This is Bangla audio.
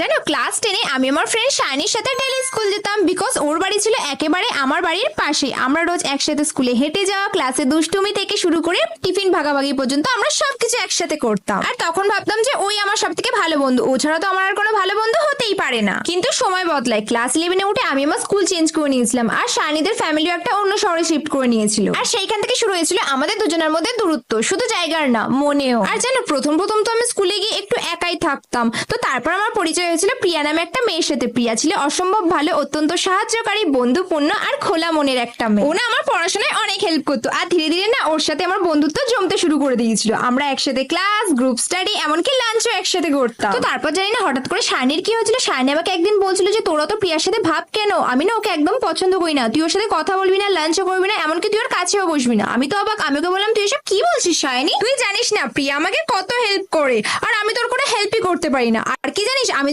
জানো ক্লাস টেনে আমি আমার ফ্রেন্ড শাইনির সাথে ডেলি স্কুল যেতাম বিকজ ওর বাড়ি ছিল একেবারে আমার বাড়ির পাশে। আমরা রোজ একসাথে স্কুলে হেঁটে যাওয়া ক্লাসে দুষ্টুমি থেকে শুরু করে টিফিন ভাগাভাগি পর্যন্ত আমরা সবকিছু একসাথে করতাম। আর তখন ভাবতাম যে ওই আমার সব থেকে ভালো বন্ধু। ও ছাড়া তো আমার আর কোনো ভালো বন্ধু হতেই পারে না। কিন্তু সময় বদলায়। ক্লাস ইলেভেনে উঠে আমি আমার স্কুল চেঞ্জ করে নিয়েছিলাম আর শাইনিদের ফ্যামিলিও একটা অন্য শহরে শিফট করে নিয়েছিল। আর সেইখান থেকে শুরু হয়েছিল আমাদের দুজনের মধ্যে দূরত্ব। শুধু জায়গার না, মনেও। আর জানো, প্রথম প্রথম তো আমি স্কুলে গিয়ে একটু একাই থাকতাম। তো তারপর আমার পরিচয় হয়েছিল প্রিয়া নামে একটা মেয়ের সাথে। প্রিয়া ছিল অসম্ভব ভালো, অত্যন্ত সাহায্যকারী বন্ধুপূর্ণ আর খোলা মনের একটা মেয়ে। ও না আমার পড়াশোনায় অনেক হেল্প করতো আর ধীরে ধীরে না ওর সাথে আমার বন্ধুত্ব জমতে শুরু করে দিয়েছিল। আমরা একসাথে ক্লাস গ্রুপ স্টাডি এমনকি লাঞ্চও একসাথে করতাম। তো তারপর জানি না হঠাৎ করে শাইনির কি হয়েছিল? শাইনি আমাকে একদিন বলছিল যে, তোরা তো প্রিয়ার সাথে ভাব কেন? আমি না ওকে একদম পছন্দ করি না। তুই ওর সাথে কথা বলবি না লাঞ্চও করবি না, এমনকি তুই ওর কাছেও বসবি না। আমি তো অবাক, আমি ওকে বললাম, তুই এসব কি বলছিস শাইনি তুই জানিস না, প্রিয়া আমাকে কত হেল্প করে। আর আমি তোর কোনো হেল্পই করতে পারি না। আর কি জানিস আমি